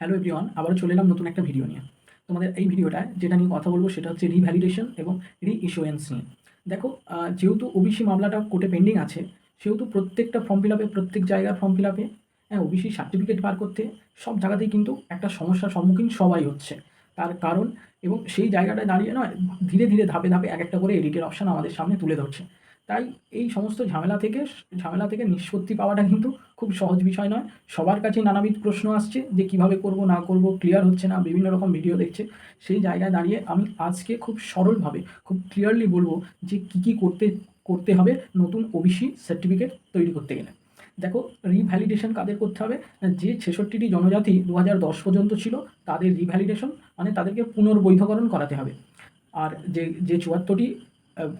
Hello everyone আবারও চলে এলাম নতুন একটা ভিডিও নিয়ে। তোমাদের এই ভিডিওটায় যেটা নিয়ে কথা বলব সেটা হচ্ছে রিভ্যালিডেশন এবং রি ইস্যুয়েন্স নিয়ে। দেখো যেহেতু ওবিসি মামলাটা কোর্টে পেন্ডিং আছে, সেহেতু প্রত্যেকটা ফর্ম ফিল আপে প্রত্যেক জায়গার ফর্ম ফিল আপে হ্যাঁ ওবিসি সার্টিফিকেট বার করতে সব জায়গাতেই কিন্তু একটা সমস্যার সম্মুখীন সবাই হচ্ছে। তার কারণ এবং সেই জায়গাটায় দাঁড়িয়ে নয়, ধীরে ধীরে ধাপে ধাপে এক একটা করে এডিটের অপশান আমাদের সামনে তুলে ধরছে। তাই এই সমস্ত ঝামেলা থেকে ঝামেলা থেকে নিষ্পত্তি পাওয়াটা কিন্তু খুব সহজ বিষয় নয়। সবার কাছে নানাবিধ প্রশ্ন আসছে যে কীভাবে করব, না করব ক্লিয়ার হচ্ছে না, বিভিন্ন রকম ভিডিও দেখছে। সেই জায়গায় দাঁড়িয়ে আমি আজকে খুব সরলভাবে, খুব ক্লিয়ারলি বলব যে কী কী করতে করতে হবে নতুন ওবিসি সার্টিফিকেট তৈরি করতে গেলে। দেখো রিভ্যালিডেশন কাদের করতে হবে? যে ছেষট্টিটি জনজাতি দু হাজার দশ পর্যন্ত ছিল, তাদের রিভ্যালিডেশন মানে তাদেরকে পুনর্বৈধকরণ করাতে হবে। আর যে যে চুয়াত্তরটি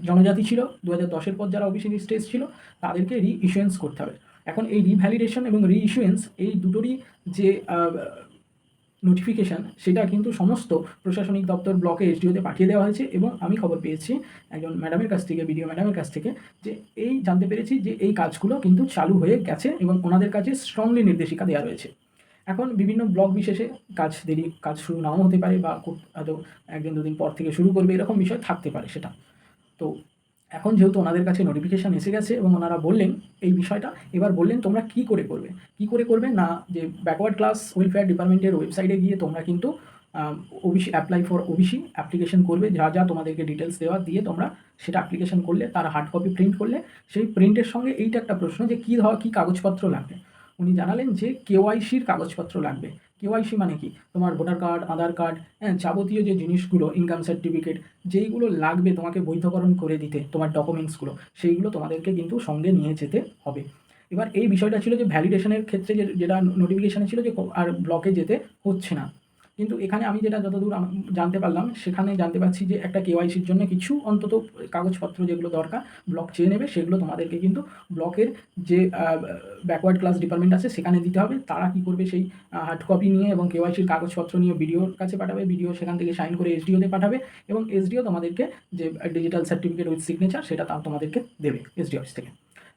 জনজাতি ছিল দু হাজার দশের পর যারা ওবিসি লিস্টে ছিল, তাদেরকে রি ইস্যুয়েন্স করতে হবে। এখন এই রিভ্যালিডেশন এবং রি ইস্যুয়েন্স এই দুটোরই যে নোটিফিকেশান সেটা কিন্তু সমস্ত প্রশাসনিক দপ্তর ব্লকে এসডিওতে পাঠিয়ে দেওয়া হয়েছে এবং আমি খবর পেয়েছি একজন ম্যাডামের কাছ থেকে বিডিও ম্যাডামের কাছ থেকে, যে এই জানতে পেরেছি যে এই কাজগুলো কিন্তু চালু হয়ে গেছে এবং ওনাদের কাছে স্ট্রংলি নির্দেশিকা দেওয়া রয়েছে। এখন বিভিন্ন ব্লক বিশেষে কাজ দেরি, কাজ শুরু নাও হতে পারে বা খুব হয়তো একদিন দুদিন পর থেকে শুরু করবে, এরকম বিষয় থাকতে পারে সেটা। তো এখন যেহেতু ওনাদের কাছে নোটিফিকেশান এসে গেছে এবং ওনারা বললেন এই বিষয়টা, এবার বললেন তোমরা কি করে করবে? কি করে করবে না যে ব্যাকওয়ার্ড ক্লাস ওয়েলফেয়ার ডিপার্টমেন্টের ওয়েবসাইটে গিয়ে তোমরা কিন্তু OBC apply for OBC application করবে, যা যা তোমাদেরকে ডিটেলস দেওয়া দিয়ে তোমরা সেটা অ্যাপ্লিকেশন করলে, তার হার্ড কপি প্রিন্ট করলে, সেই প্রিন্টের সঙ্গে এইটা একটা প্রশ্ন যে কী ধর, কী কাগজপত্র লাগবে? উনি জানালেন যে কেওয়াইসির কাগজপত্র লাগবে। কেওয়াইসি মানে কি? তোমার ভোটার কার্ড, আধার কার্ড হ্যাঁ যাবতীয় যে জিনিসগুলো ইনকাম সার্টিফিকেট যেইগুলো লাগবে তোমাকে বৈধকরণ করে দিতে, তোমার ডকুমেন্টসগুলো সেইগুলো তোমাদেরকে কিন্তু সঙ্গে নিয়ে যেতে হবে। এবার এই বিষয়টা ছিল যে ভ্যালিডেশনের ক্ষেত্রে যে, যেটা নোটিফিকেশানে ছিল যে, আর ব্লকে যেতে হচ্ছে না। কিন্তু এখানে আমি যেটা যতদূর জানতে পারলাম, সেখানে জানতে পারছি যে একটা কেওয়াইসির জন্য কিছু অন্তত কাগজপত্র যেগুলো দরকার ব্লক চেয়ে নেবে, সেগুলো তোমাদেরকে কিন্তু ব্লকের যে ব্যাকওয়ার্ড ক্লাস ডিপার্টমেন্ট আছে, সেখানে দিতে হবে। তারা কি করবে সেই হার্ড কপি নিয়ে এবং কেওয়াইসির কাগজপত্র নিয়ে বিডিওর কাছে পাঠাবে বিডিও সেখান থেকে সাইন করে এসডিওতে পাঠাবে এবং এসডিও তোমাদেরকে যে ডিজিটাল সার্টিফিকেট উইথ সিগনেচার সেটা তোমাদেরকে দেবে এসডি অফিস থেকে।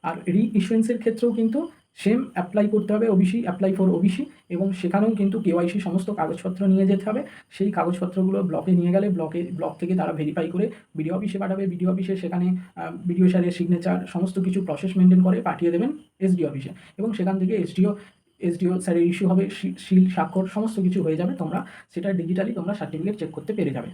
আর রি ইস্যুয়েন্সের ক্ষেত্রেও কিন্তু সেম অ্যাপ্লাই করতে হবে ওবিসি অ্যাপ্লাই ফর ওবিসি এবং সেখানেও কিন্তু কেওয়াইসি সমস্ত কাগজপত্র নিয়ে যেতে হবে। সেই কাগজপত্রগুলো ব্লকে নিয়ে গেলে ব্লকে ব্লক থেকে তারা ভেরিফাই করে বিডিও অফিসে পাঠাবে। বিডিও অফিসে সেখানে বিডিও স্যারের সিগনেচার সমস্ত কিছু প্রসেস মেনটেন করে পাঠিয়ে দেবেন এসডি অফিসে এবং সেখান থেকে এসডিও এসডিও স্যারের ইস্যু হবে শিল স্বাক্ষর সমস্ত কিছু হয়ে যাবে। তোমরা সেটা ডিজিটালি তোমরা সার্টিফিকেট চেক করতে পেরে যাবে।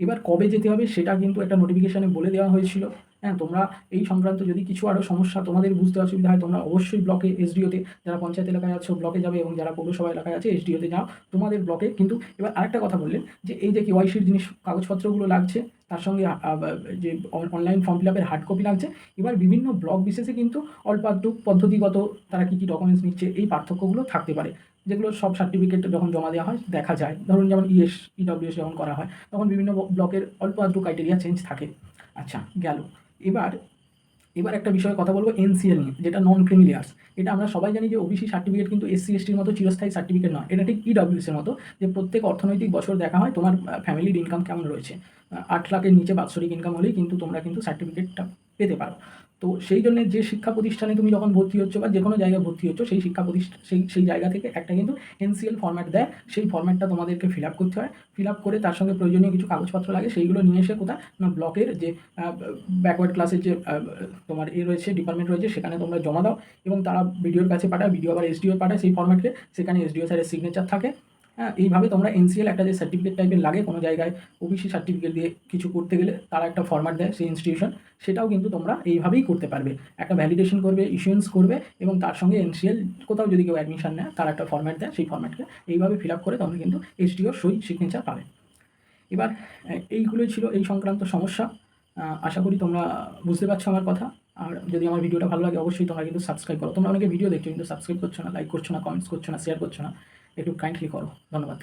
এবার কবে যেতে হবে সেটা কিন্তু একটা নোটিফিকেশানে বলে দেওয়া হয়েছিল। হ্যাঁ তোমরা এই সংক্রান্ত যদি কিছু আরও সমস্যা তোমাদের বুঝতে অসুবিধা হয়, তোমরা অবশ্যই ব্লকে এসডিওতে যারা পঞ্চায়েত এলাকায় আছো ব্লকে যাবে এবং যারা পৌরসভা এলাকায় আছে এসডিওতে যাও। তোমাদের ব্লকে কিন্তু এবার আরেকটা কথা বললেন যে এই যে কেওয়াইসির জিনিস, কাগজপত্রগুলো লাগছে, তার সঙ্গে যে অনলাইন ফর্ম ফিল আপের হার্ড কপি লাগছে, এবার বিভিন্ন ব্লক বিশেষে কিন্তু অল্পাদ্রুক পদ্ধতিগত তারা কী কী ডকুমেন্টস নিচ্ছে, এই পার্থক্যগুলো থাকতে পারে। যেগুলো সব সার্টিফিকেট যখন জমা দেওয়া হয়, দেখা যায়। ধরুন যেমন E ইএস ইডব্লিউএস যখন করা হয়, তখন বিভিন্ন ব্লকের অল্প আদ্র ক্রাইটেরিয়া চেঞ্জ থাকে। আচ্ছা গেল। এবার এবার একটা বিষয়ে কথা বলব এনসিএল নিয়ে, যেটা নন ক্রিমিলিয়ার্স এটা আমরা সবাই জানি যে ওবিসি সার্টিফিকেট কিন্তু এসসি এসটির মতো চিরস্থায়ী সার্টিফিকেট নয়। এটা ঠিক ইডব্লিউসির মতো, যে প্রত্যেক অর্থনৈতিক বছর দেখা হয় তোমার ফ্যামিলির ইনকাম কেমন রয়েছে। আট লাখের নিচে বাৎসরিক ইনকাম হলেই কিন্তু তোমরা কিন্তু সার্টিফিকেটটা পেতে পারো। তো সেই জন্য যে শিক্ষা প্রতিষ্ঠানে তুমি যখন ভর্তি হচ্ছ বা যে কোনো জায়গায় ভর্তি হচ্ছ, সেই শিক্ষা প্রতিষ্ঠান সেই সেই জায়গা থেকে একটা কিন্তু এনসিএল ফর্ম্যাট দেয়। সেই ফর্ম্যাটটা তোমাদেরকে ফিল আপ করতে হয়। ফিল আপ করে তার সঙ্গে প্রয়োজনীয় কিছু কাগজপত্র লাগে, সেইগুলো নিয়ে এসে কোথায়? না ব্লকের যে ব্যাকওয়ার্ড ক্লাসের যে তোমার এ রয়েছে ডিপার্টমেন্ট রয়েছে, সেখানে তোমরা জমা দাও এবং তারা ভিডিওর কাছে পাঠায় বিডিও আবার এসডিও পাঠায়। সেই ফর্ম্যাটকে সেখানে এসডিও স্যারের সিগনেচার থাকে। হ্যাঁ এইভাবে তোমরা এনসিএল একটা যে সার্টিফিকেট টাইপের লাগে কোনো জায়গায় ওবিসি সার্টিফিকেট দিয়ে কিছু করতে গেলে তারা একটা ফর্ম্যাট দেয় সেই ইনস্টিটিউশন সেটাও কিন্তু তোমরা এইভাবেই করতে পারবে। একটা ভ্যালিডেশন করবে ইস্যুয়েন্স করবে এবং তার সঙ্গে এনসিএল কোথাও যদি কেউ অ্যাডমিশন নেয়, তার একটা ফর্ম্যাট দেয়, সেই ফর্ম্যাটকে এইভাবে ফিল আপ করে তোমরা কিন্তু এসডিও সই সিগনেচার পাবে। এবার এইগুলোই ছিল এই সংক্রান্ত সমস্যা। আশা করি তোমরা বুঝতে পারছ আমার কথা। আর যদি আমার ভিডিওটা ভালো লাগে, অবশ্যই তোমরা কিন্তু সাবস্ক্রাইব করো। তোমরা অনেকে ভিডিও দেখছ কিন্তু সাবস্ক্রাইব করছ না লাইক করছ না কমেন্টস করছ না শেয়ার করছ না। একটু কাইন্ডলি করো ধন্যবাদ।